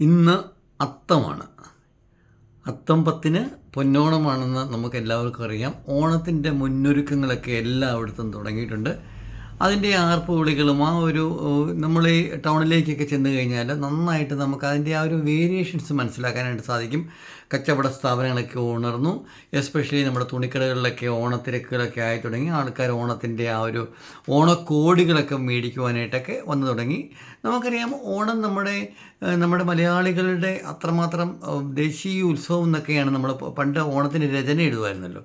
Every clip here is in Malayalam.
ഇന്ന് അത്തമാണ്. അത്തം പത്തിന് പൊന്നോണമാണെന്ന് നമുക്ക് എല്ലാവർക്കും അറിയാം. ഓണത്തിന്റെ മുന്നൊരുക്കങ്ങളൊക്കെ എല്ലായിടത്തും തുടങ്ങിയിട്ടുണ്ട്. അതിന്റെ ആർപ്പ് വിളികളും ആ ഒരു നമ്മൾ ഈ ടൗണിലേക്കൊക്കെ ചെന്ന് കഴിഞ്ഞാൽ നന്നായിട്ട് നമുക്ക് അതിന്റെ ആ ഒരു വേരിയേഷൻസ് മനസ്സിലാക്കാനായിട്ട് സാധിക്കും. കച്ചവട സ്ഥാപനങ്ങളൊക്കെ ഉണർന്നു എസ്പെഷ്യലി നമ്മുടെ തുണിക്കടകളിലൊക്കെ ഓണത്തിരക്കുകളൊക്കെ ആയി തുടങ്ങി ആൾക്കാർ ഓണത്തിന്റെ ആ ഒരു ഓണക്കോടികളൊക്കെ മേടിക്കുവാനായിട്ടൊക്കെ വന്നു തുടങ്ങി. നമുക്കറിയാം ഓണം നമ്മുടെ നമ്മുടെ മലയാളികളുടെ അത്രമാത്രം ദേശീയ ഉത്സവം എന്നൊക്കെയാണ് നമ്മൾ പണ്ട് ഓണത്തിന് രചന എഴുതുമായിരുന്നല്ലോ.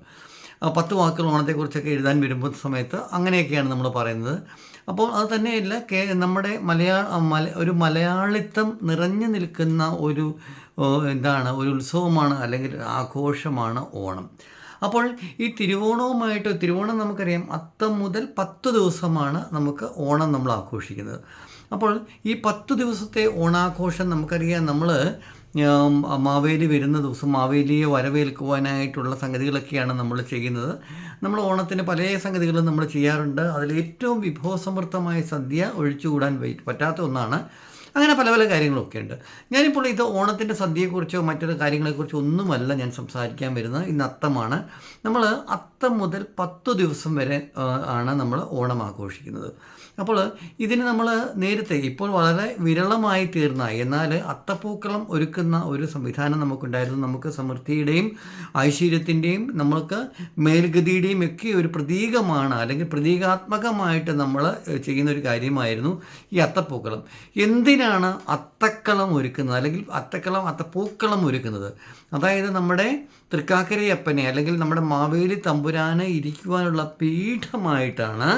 പത്ത് വാക്കുകൾ ഓണത്തെക്കുറിച്ചൊക്കെ എഴുതാൻ വരുമ്പോൾ സമയത്ത് അങ്ങനെയൊക്കെയാണ് നമ്മൾ പറയുന്നത്. അപ്പോൾ അത് തന്നെയല്ല കേ നമ്മുടെ മലയാള മല ഒരു മലയാളിത്തം നിറഞ്ഞു നിൽക്കുന്ന ഒരു എന്താണ് ഒരു ഉത്സവമാണ് അല്ലെങ്കിൽ ആഘോഷമാണ് ഓണം. അപ്പോൾ ഈ തിരുവോണവുമായിട്ട് തിരുവോണം നമുക്കറിയാം അത്തം മുതൽ പത്ത് ദിവസമാണ് നമുക്ക് ഓണം നമ്മൾ ആഘോഷിക്കുന്നത്. അപ്പോൾ ഈ പത്ത് ദിവസത്തെ ഓണാഘോഷം നമുക്കറിയാം നമ്മൾ മാവേലി വരുന്ന ദിവസം മാവേലിയെ വരവേൽക്കുവാനായിട്ടുള്ള സംഗതികളൊക്കെയാണ് നമ്മൾ ചെയ്യുന്നത്. നമ്മൾ ഓണത്തിന് പല സംഗതികളും നമ്മൾ ചെയ്യാറുണ്ട്. അതിൽ ഏറ്റവും വിഭവസമൃദ്ധമായ സദ്യ ഒഴിച്ചുകൂടാൻ പറ്റാത്ത ഒന്നാണ്. അങ്ങനെ പല പല കാര്യങ്ങളൊക്കെ ഉണ്ട്. ഞാനിപ്പോൾ ഇത് ഓണത്തിന്റെ സദ്യയെക്കുറിച്ചോ മറ്റൊരു കാര്യങ്ങളെക്കുറിച്ചോ ഒന്നുമല്ല ഞാൻ സംസാരിക്കാൻ വരുന്നത്. ഇന്ന് അത്തമാണ്. നമ്മൾ അത്തം മുതൽ പത്ത് ദിവസം വരെ ആണ് നമ്മൾ ഓണം ആഘോഷിക്കുന്നത്. അപ്പോൾ ഇതിന് നമ്മൾ നേരത്തെ ഇപ്പോൾ വളരെ വിരളമായി തീർന്ന എന്നാൽ അത്തപ്പൂക്കളം ഒരുക്കുന്ന ഒരു സംവിധാനം നമുക്കുണ്ടായിരുന്നു. നമുക്ക് സമൃദ്ധിയുടെയും ഐശ്വര്യത്തിന്റെയും നമ്മൾക്ക് മേൽഗതിയുടെയും ഒക്കെ ഒരു പ്രതീകമാണ് അല്ലെങ്കിൽ പ്രതീകാത്മകമായിട്ട് നമ്മൾ ചെയ്യുന്ന ഒരു കാര്യമായിരുന്നു ഈ അത്തപ്പൂക്കളം. എന്തിനാണ് അത്തക്കളം ഒരുക്കുന്നത്? അല്ലെങ്കിൽ അത്തക്കളം അത്തപ്പൂക്കളം ഒരുക്കുന്നത്? അതായത് നമ്മുടെ തൃക്കാക്കരയപ്പനെ അല്ലെങ്കിൽ നമ്മുടെ മാവേലി തമ്പുരാനെ ഇരിക്കുവാനുള്ള പീഠമായിട്ടാണ്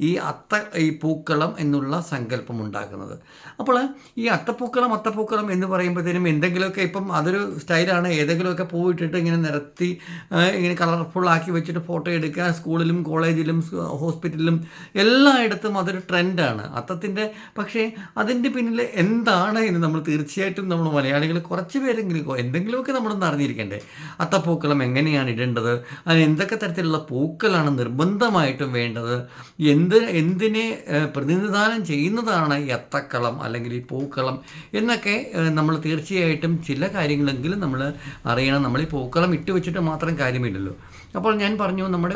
ഈ അത്ത ഈ പൂക്കളം എന്നുള്ള സങ്കല്പം ഉണ്ടാക്കുന്നത് അപ്പോൾ ഈ അത്തപ്പൂക്കളം അത്തപ്പൂക്കളം എന്ന് പറയുമ്പോഴത്തേനും എന്തെങ്കിലുമൊക്കെ ഇപ്പം അതൊരു സ്റ്റൈലാണ്. ഏതെങ്കിലുമൊക്കെ പൂവിട്ടിട്ട് ഇങ്ങനെ നിരത്തി ഇങ്ങനെ കളർഫുൾ ആക്കി വെച്ചിട്ട് ഫോട്ടോ എടുക്കുക സ്കൂളിലും കോളേജിലും ഹോസ്പിറ്റലിലും എല്ലായിടത്തും അതൊരു ട്രെൻഡാണ്. അത്തത്തിന്റെ പക്ഷേ അതിന്റെ പിന്നിൽ എന്താണ് എന്ന് നമ്മൾ തീർച്ചയായിട്ടും നമ്മൾ മലയാളികൾ കുറച്ച് പേരെങ്കിലും എന്തെങ്കിലുമൊക്കെ നമ്മളൊന്ന് അറിഞ്ഞിരിക്കണ്ടേ. അത്തപ്പൂക്കളം എങ്ങനെയാണ് ഇടേണ്ടത്? അതിന് എന്തൊക്കെ തരത്തിലുള്ള പൂക്കളാണ് നിർബന്ധമായിട്ടും വേണ്ടത്? എന്ത് എന്തിനെ പ്രതിനിധാനം ചെയ്യുന്നതാണ് ഈ അത്തക്കളം അല്ലെങ്കിൽ ഈ പൂക്കളം എന്നൊക്കെ നമ്മൾ തീർച്ചയായിട്ടും ചില കാര്യങ്ങളെങ്കിലും നമ്മൾ അറിയണം. നമ്മൾ ഈ പൂക്കളം ഇട്ട് വെച്ചിട്ട് മാത്രം കാര്യമില്ലല്ലോ. അപ്പോൾ ഞാൻ പറഞ്ഞു നമ്മുടെ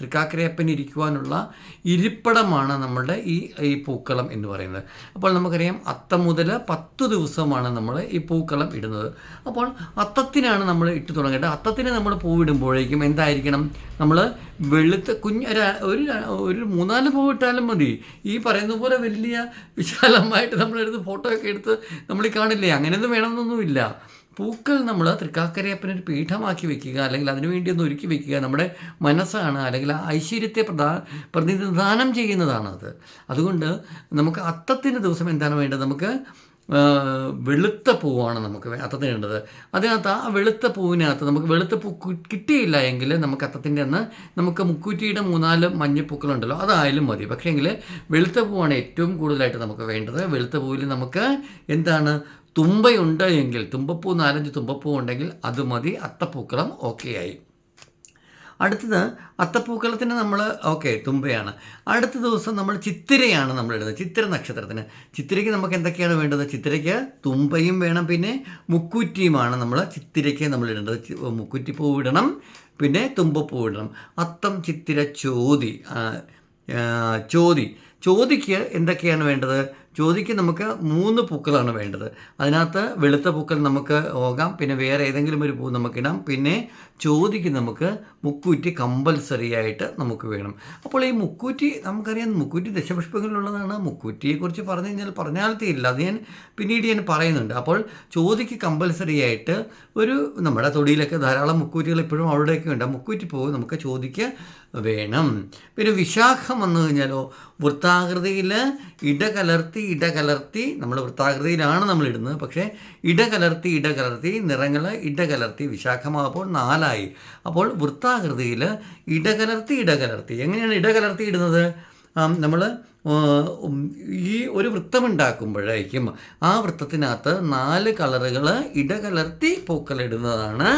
തൃക്കാക്കരയപ്പൻ ഇരിക്കുവാനുള്ള ഇരിപ്പിടമാണ് നമ്മളുടെ ഈ ഈ പൂക്കളം എന്ന് പറയുന്നത്. അപ്പോൾ നമുക്കറിയാം അത്തം മുതൽ പത്ത് ദിവസമാണ് നമ്മൾ ഈ പൂക്കളം ഇടുന്നത്. അപ്പോൾ അത്തത്തിനാണ് നമ്മൾ ഇട്ട് തുടങ്ങേണ്ടത്. അത്തത്തിന് നമ്മൾ പൂവിടുമ്പോഴേക്കും എന്തായിരിക്കണം? നമ്മൾ വെളുത്ത കുഞ്ഞ് ഒരു- ഒരു മൂന്നാൽ പൂ ഇട്ടാലും മതി. ഈ പറയുന്ന പോലെ വലിയ വിശാലമായിട്ട് നമ്മളെടുത്ത് ഫോട്ടോ ഒക്കെ എടുത്ത് നമ്മൾ കാണില്ലേ? അങ്ങനെയൊന്നും വേണമെന്നൊന്നുമില്ല. പൂക്കൾ നമ്മൾ തൃക്കാക്കരയപ്പനൊരു പീഠമാക്കി വെക്കുക അല്ലെങ്കിൽ അതിനുവേണ്ടി ഒന്ന് ഒരുക്കി വെക്കുക നമ്മുടെ മനസ്സാണ് അല്ലെങ്കിൽ ആ ഐശ്വര്യത്തെ പ്രധാ പ്രതിനിധാനം ചെയ്യുന്നതാണ് അത്. അതുകൊണ്ട് നമുക്ക് അത്തത്തിന്റെ ദിവസം എന്താണ് വേണ്ടത്? നമുക്ക് വെളുത്ത പൂവാണ് നമുക്ക് അത്തത്തിന് വേണ്ടത്. അതിനകത്ത് ആ വെളുത്ത പൂവിനകത്ത് നമുക്ക് വെളുത്ത പൂ കിട്ടിയില്ല എങ്കിൽ നമുക്ക് അത്തത്തിന്റെ അന്ന് നമുക്ക് മുക്കൂറ്റിയുടെ മൂന്നാൽ മഞ്ഞപ്പൂക്കളുണ്ടല്ലോ അതായാലും മതി. പക്ഷേ എങ്കിൽ വെളുത്ത പൂവാണ് ഏറ്റവും കൂടുതലായിട്ട് നമുക്ക് വേണ്ടത്. വെളുത്ത പൂവിൽ നമുക്ക് എന്താണ് തുമ്പയുണ്ട് എങ്കിൽ തുമ്പപ്പൂ നാലഞ്ച് തുമ്പപ്പൂ ഉണ്ടെങ്കിൽ അത് മതി അത്തപ്പൂക്കളം ഓക്കെ ആയി. അടുത്തത് അത്തപ്പൂക്കളത്തിന് നമ്മൾ ഓക്കെ തുമ്പയാണ്. അടുത്ത ദിവസം നമ്മൾ ചിത്തിരയാണ് നമ്മൾ ഇടുന്നത് ചിത്തിര നക്ഷത്രത്തിന്. ചിത്തിരയ്ക്ക് നമുക്ക് എന്തൊക്കെയാണ് വേണ്ടത്? ചിത്തിരയ്ക്ക് തുമ്പയും വേണം പിന്നെ മുക്കൂറ്റിയുമാണ് നമ്മൾ ചിത്തിരയ്ക്ക് നമ്മൾ ഇടേണ്ടത്. ചി- മുക്കൂറ്റി പൂ ഇടണം പിന്നെ തുമ്പപ്പൂ ഇടണം. അത്തം ചിത്തിര ചോതി ചോതി. ചോതിക്ക് എന്തൊക്കെയാണ് വേണ്ടത്? ചോതിക്ക് നമുക്ക് മൂന്ന് പൂക്കളാണ് വേണ്ടത്. അതിനകത്ത് വെളുത്ത പൂക്കൾ നമുക്ക് പോകാം പിന്നെ വേറെ ഏതെങ്കിലും ഒരു പൂ നമുക്ക് ഇടാം പിന്നെ ജ്യോതിക്ക് നമുക്ക് മുക്കൂറ്റി കമ്പൽസറി ആയിട്ട് നമുക്ക് വേണം. അപ്പോൾ ഈ മുക്കൂറ്റി നമുക്കറിയാം മുക്കൂറ്റി ദശപുഷ്പങ്ങളിലുള്ളതാണ്. മുക്കൂറ്റിയെക്കുറിച്ച് പറഞ്ഞു കഴിഞ്ഞാൽ പറഞ്ഞാൽ തീരില്ല. അത് ഞാൻ പിന്നീട് ഞാൻ പറയുന്നുണ്ട്. അപ്പോൾ ജ്യോതിക്ക് കമ്പൽസറി ആയിട്ട് ഒരു നമ്മുടെ തൊടിയിലൊക്കെ ധാരാളം മുക്കൂറ്റികൾ ഇപ്പോഴും അവിടെയൊക്കെ ഉണ്ട്. മുക്കൂറ്റി പൂ നമുക്ക് ചോദിക്ക് വേണം. പിന്നെ വിശാഖം വന്നു കഴിഞ്ഞാലോ വൃത്താകൃതിയിൽ ഇടകലർത്തി ഇടകലർത്തി നമ്മൾ വൃത്താകൃതിയിലാണ് നമ്മൾ ഇടുന്നത്. പക്ഷേ ഇടകലർത്തി ഇടകലർത്തി നിറങ്ങൾ ഇടകലർത്തി വിശാഖമാകുമ്പോൾ നാലായി. അപ്പോൾ വൃത്താകൃതിയിൽ ഇടകലർത്തി ഇടകലർത്തി. എങ്ങനെയാണ് ഇടകലർത്തി ഇടുന്നത്? നമ്മൾ ഈ ഒരു വൃത്തമുണ്ടാക്കുമ്പോഴേക്കും ആ വൃത്തത്തിനകത്ത് നാല് കളറുകൾ ഇടകലർത്തി പൂക്കളിടുന്നതാണ്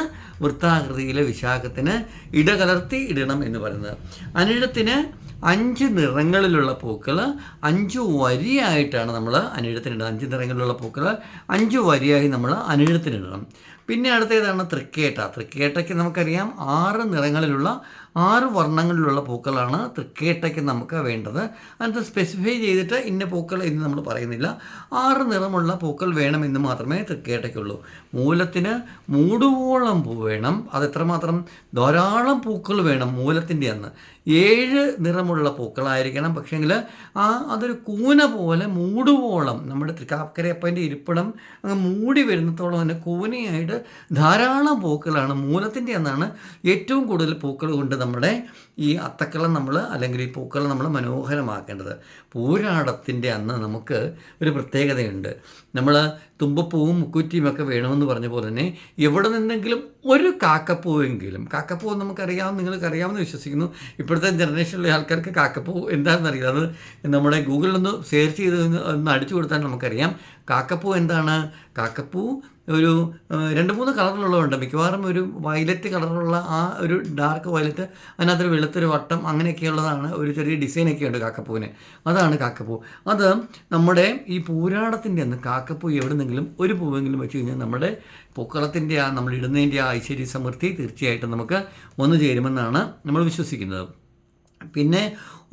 വൃത്താകൃതിയിലെ വിശാഖത്തിന് ഇടകലർത്തി ഇടണം എന്ന് പറയുന്നത്. അനിഴത്തിന് അഞ്ച് നിറങ്ങളിലുള്ള പൂക്കൾ അഞ്ച് വരിയായിട്ടാണ് നമ്മൾ അനിഴത്തിനിടുന്നത്. അഞ്ച് നിറങ്ങളിലുള്ള പൂക്കൾ അഞ്ച് വരിയായി നമ്മൾ അനിഴത്തിനിടണം. പിന്നെ അടുത്തേതാണ് തൃക്കേട്ട. തൃക്കേട്ടയ്ക്ക് നമുക്കറിയാം ആറ് നിറങ്ങളിലുള്ള ആറ് വർണങ്ങളിലുള്ള പൂക്കളാണ് തൃക്കേട്ടയ്ക്ക് നമുക്ക് വേണ്ടത്. അത് സ്പെസിഫൈ ചെയ്തിട്ട് ഇന്ന പൂക്കൾ എന്ന് നമ്മൾ പറയുന്നില്ല. ആറ് നിറമുള്ള പൂക്കൾ വേണമെന്ന് മാത്രമേ തൃക്കേട്ടയ്ക്കുള്ളൂ. മൂലത്തിന് മൂടുവോളം പൂ വേണം. അത് എത്രമാത്രം? ധാരാളം പൂക്കൾ വേണം മൂലത്തിന്റെ അന്ന്. ഏഴ് നിറമുള്ള പൂക്കളായിരിക്കണം. പക്ഷേങ്കിൽ ആ അതൊരു കൂന പോലെ മൂടുവോളം. നമ്മുടെ തൃക്കാക്കരയപ്പന്റെ ഇരിപ്പിടം അങ്ങ് മൂടി വരുന്നത്തോളം തന്നെ കൂനയായിട്ട് ധാരാളം പൂക്കളാണ് മൂലത്തിന്റെ അന്നാണ് ഏറ്റവും കൂടുതൽ പൂക്കൾ കൊണ്ട് നമ്മുടെ ഈ അത്തക്കളം നമ്മൾ അല്ലെങ്കിൽ ഈ പൂക്കളം നമ്മൾ മനോഹരമാക്കേണ്ടത്. പൂരാടത്തിന്റെ അന്ന് നമുക്ക് ഒരു പ്രത്യേകതയുണ്ട്. നമ്മൾ തുമ്പപ്പൂവും മുക്കുറ്റിയും ഒക്കെ വേണമെന്ന് പറഞ്ഞ പോലെ തന്നെ എവിടെ നിന്നെങ്കിലും ഒരു കാക്കപ്പൂവെങ്കിലും കാക്കപ്പൂ നമുക്കറിയാം നിങ്ങൾക്കറിയാമെന്ന് വിശ്വസിക്കുന്നു. ഇപ്പോഴത്തെ ജനറേഷനിലെ ആൾക്കാർക്ക് കാക്കപ്പൂ എന്താണെന്ന് അറിയില്ല. അത് നമ്മുടെ ഗൂഗിളിൽ ഒന്ന് സെർച്ച് ചെയ്ത് ഒന്ന് അടിച്ചു കൊടുത്താൽ നമുക്കറിയാം. കാക്കപ്പൂ എന്താണ്? കാക്കപ്പൂ ഒരു രണ്ട് മൂന്ന് കളറിലുള്ളതുണ്ട്. മിക്കവാറും ഒരു വയലറ്റ് കളറിലുള്ള ആ ഒരു ഡാർക്ക് വയലറ്റ് അതിനകത്തൊരു വെളുത്തൊരു വട്ടം അങ്ങനെയൊക്കെയുള്ളതാണ് ഒരു ചെറിയ ഡിസൈനൊക്കെ ഉണ്ട് കാക്കപ്പൂവിന്. അതാണ് കാക്കപ്പൂ. അത് നമ്മുടെ ഈ പൂരാടത്തിന്റെ അന്ന് കാക്കപ്പൂ എവിടെന്നെങ്കിലും ഒരു പൂവെങ്കിലും വെച്ച് കഴിഞ്ഞാൽ നമ്മുടെ പൂക്കളത്തിന്റെ ആ നമ്മൾ ഇടുന്നതിന്റെ ആ ഐശ്വര്യ സമൃദ്ധി തീർച്ചയായിട്ടും നമുക്ക് വന്നു ചേരുമെന്നാണ് നമ്മൾ വിശ്വസിക്കുന്നത്. പിന്നെ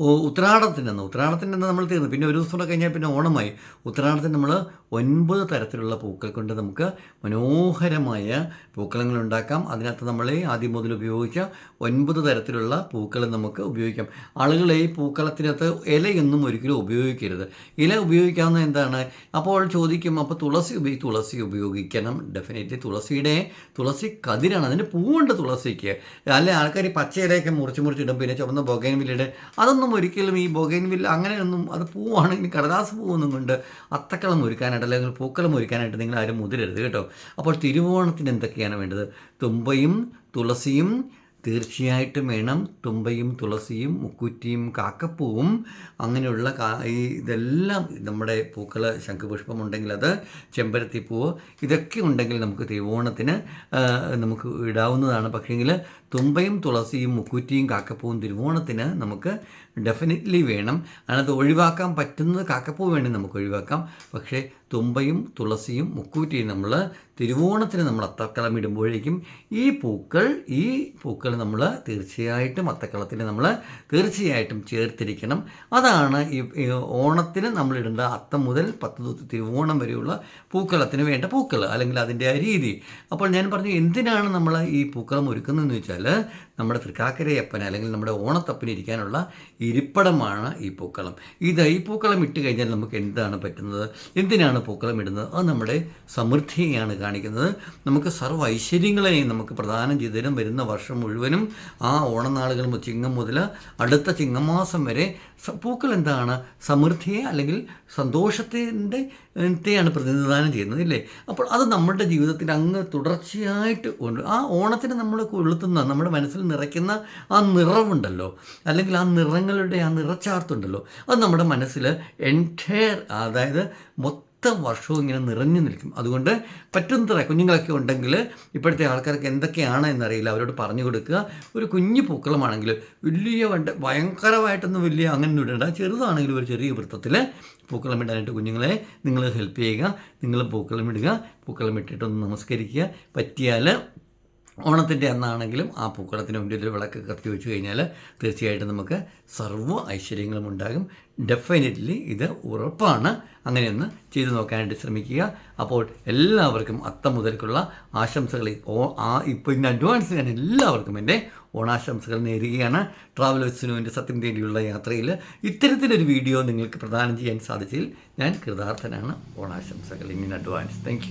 ഉ- ഉത്രാടത്തിന്റെ അന്ന് ഉത്രാടത്തിന്റെ അന്ന് നമ്മൾ തീർന്നു. പിന്നെ ഒരു ദിവസം കൂടെ കഴിഞ്ഞാൽ പിന്നെ ഓണമായി. ഉത്രാടത്തിന് നമ്മൾ ഒൻപത് തരത്തിലുള്ള പൂക്കൾ കൊണ്ട് നമുക്ക് മനോഹരമായ പൂക്കളങ്ങൾ ഉണ്ടാക്കാം. അതിനകത്ത് നമ്മൾ ആദ്യം മുതൽ ഉപയോഗിച്ച ഒൻപത് തരത്തിലുള്ള പൂക്കൾ നമുക്ക് ഉപയോഗിക്കാം. ആളുകൾ ഈ പൂക്കളത്തിനകത്ത് ഇലയൊന്നും ഒരിക്കലും ഉപയോഗിക്കരുത്. ഇല ഉപയോഗിക്കാവുന്ന എന്താണ്? അപ്പോൾ ചോദിക്കും അപ്പോൾ തുളസി ഉപയോഗി തുളസി ഉപയോഗിക്കണം. ഡെഫിനറ്റ്ലി തുളസിയുടെ തുളസി കതിരാണ്. അതിന് പൂവുണ്ട് തുളസിക്ക്. അല്ലെ ആൾക്കാർ ഈ പച്ച ഇലയൊക്കെ മുറിച്ച് മുറിച്ചിടും പിന്നെ ചുവന്ന വില്ലിട് അതൊന്നും ഒരിക്കലും ഈ ബൊഗൈൻവില്ല അങ്ങനെയൊന്നും അത് പൂവാണെങ്കിൽ കടലാസ് പൂവൊന്നും കൊണ്ട് അത്തക്കളം ഒരുക്കാനായിട്ട് അല്ലെങ്കിൽ പൂക്കളം ഒരുക്കാനായിട്ട് നിങ്ങൾ ആരും മുതിരരുത് കേട്ടോ. അപ്പോൾ തിരുവോണത്തിന് എന്തൊക്കെയാണ് വേണ്ടത്? തുമ്പയും തുളസിയും തീർച്ചയായിട്ടും വേണം. തുമ്പയും തുളസിയും മുക്കുറ്റിയും കാക്കപ്പൂവും അങ്ങനെയുള്ള കാ ഈ ഇതെല്ലാം നമ്മുടെ പൂക്കൾ ശംഖുപുഷ്പം ഉണ്ടെങ്കിൽ അത് ചെമ്പരത്തിപ്പൂവ് ഇതൊക്കെ ഉണ്ടെങ്കിൽ നമുക്ക് തിരുവോണത്തിന് നമുക്ക് ഇടാവുന്നതാണ്. പക്ഷേങ്കിൽ തുമ്പയും തുളസിയും മുക്കുറ്റിയും കാക്കപ്പൂവും തിരുവോണത്തിന് നമുക്ക് ഡെഫിനറ്റ്ലി വേണം. അതിനകത്ത് ഒഴിവാക്കാൻ പറ്റുന്നത് കാക്കപ്പൂ വേണമെങ്കിൽ നമുക്ക് ഒഴിവാക്കാം. പക്ഷേ തുമ്പയും തുളസിയും മുക്കൂറ്റിയും നമ്മൾ തിരുവോണത്തിന് നമ്മൾ അത്തക്കളം ഇടുമ്പോഴേക്കും ഈ പൂക്കൾ ഈ പൂക്കൾ നമ്മൾ തീർച്ചയായിട്ടും അത്തക്കളത്തിൽ നമ്മൾ തീർച്ചയായിട്ടും ചേർത്തിരിക്കണം. അതാണ് ഈ ഓണത്തിന് നമ്മളിടേണ്ട അത്തം മുതൽ പത്ത് ദിവസം തിരുവോണം വരെയുള്ള പൂക്കളത്തിന് വേണ്ട പൂക്കൾ അല്ലെങ്കിൽ അതിന്റെ ആ രീതി. അപ്പോൾ ഞാൻ പറഞ്ഞു എന്തിനാണ് നമ്മൾ ഈ പൂക്കളം ഒരുക്കുന്നതെന്ന് വെച്ചാൽ നമ്മുടെ തൃക്കാക്കരയപ്പന അല്ലെങ്കിൽ നമ്മുടെ ഓണത്തപ്പന് ഇരിക്കാനുള്ള ഇരിപ്പിടമാണ് ഈ പൂക്കളം. ഇത് ഈ പൂക്കളം ഇട്ട് കഴിഞ്ഞാൽ നമുക്ക് എന്താണ് പറ്റുന്നത്? എന്തിനാണ് പൂക്കളം ഇടുന്നത്? അത് നമ്മുടെ സമൃദ്ധിയെയാണ് കാണിക്കുന്നത്. നമുക്ക് സർവ ഐശ്വര്യങ്ങളെയും നമുക്ക് പ്രദാനം ചെയ്തതിനും വരുന്ന വർഷം മുഴുവനും ആ ഓണനാളുകൾ ചിങ്ങം മുതൽ അടുത്ത ചിങ്ങമാസം വരെ പൂക്കൾ എന്താണ്? സമൃദ്ധിയെ അല്ലെങ്കിൽ സന്തോഷത്തിന്റെ ത്തെയാണ് പ്രതിനിധാനം ചെയ്യുന്നത് ഇല്ലേ? അപ്പോൾ അത് നമ്മുടെ ജീവിതത്തിൽ അങ്ങ് തുടർച്ചയായിട്ട് ഉണ്ട് ആ ഓണത്തിന് നമ്മൾ കൊളുത്തുന്ന നമ്മുടെ മനസ്സിൽ നിറയ്ക്കുന്ന ആ നിറവുണ്ടല്ലോ. അല്ലെങ്കിൽ ആ നിറങ്ങളുടെ ആ നിറച്ചാർത്തുണ്ടല്ലോ. അത് നമ്മുടെ മനസ്സിൽ എന്റയർ അതായത് മൊത്തം വർഷവും ഇങ്ങനെ നിറഞ്ഞു നിൽക്കും. അതുകൊണ്ട് പറ്റുന്നത്ര കുഞ്ഞുങ്ങളൊക്കെ ഉണ്ടെങ്കിൽ ഇപ്പോഴത്തെ ആൾക്കാർക്ക് എന്തൊക്കെയാണ് എന്നറിയില്ല. അവരോട് പറഞ്ഞു കൊടുക്കുക. ഒരു കുഞ്ഞു പൂക്കളമാണെങ്കിൽ വലിയ വണ്ട ഭയങ്കരമായിട്ടൊന്നും വലിയ അങ്ങനെ ഇടേണ്ട. ചെറുതാണെങ്കിലും ഒരു ചെറിയ വൃത്തത്തിൽ പൂക്കളം ഇടാനായിട്ട് കുഞ്ഞുങ്ങളെ നിങ്ങൾ ഹെൽപ്പ് ചെയ്യുക. നിങ്ങൾ പൂക്കളം ഇടുക. പൂക്കളം ഇട്ടിട്ടൊന്ന് നമസ്കരിക്കുക. പറ്റിയാൽ ഓണത്തിന്റെ അന്നാണെങ്കിലും ആ പൂക്കളത്തിന് ഒരു വിളക്ക് കത്തി വെച്ച് കഴിഞ്ഞാൽ തീർച്ചയായിട്ടും നമുക്ക് സർവ ഐശ്വര്യങ്ങളും ഉണ്ടാകും. ഡെഫിനറ്റ്ലി ഇത് ഉറപ്പാണ്. അങ്ങനെയൊന്ന് ചെയ്തു നോക്കാനായിട്ട് ശ്രമിക്കുക. അപ്പോൾ എല്ലാവർക്കും അത്തം മുതൽക്കുള്ള ആശംസകൾ ഓ ആ ഇപ്പോൾ ഇന്ന് അഡ്വാൻസ് ഞാൻ എല്ലാവർക്കും എന്റെ ഓണാശംസകൾ നേരുകയാണ്. ട്രാവൽ വിസിനുവിന്റെ സത്യം തേടിയുള്ള യാത്രയിൽ ഇത്തരത്തിലൊരു വീഡിയോ നിങ്ങൾക്ക് പ്രദാനം ചെയ്യാൻ സാധിച്ചതിൽ ഞാൻ കൃതാർത്ഥനാണ്. ഓണാശംസകൾ ഇങ്ങനെ അഡ്വാൻസ് താങ്ക്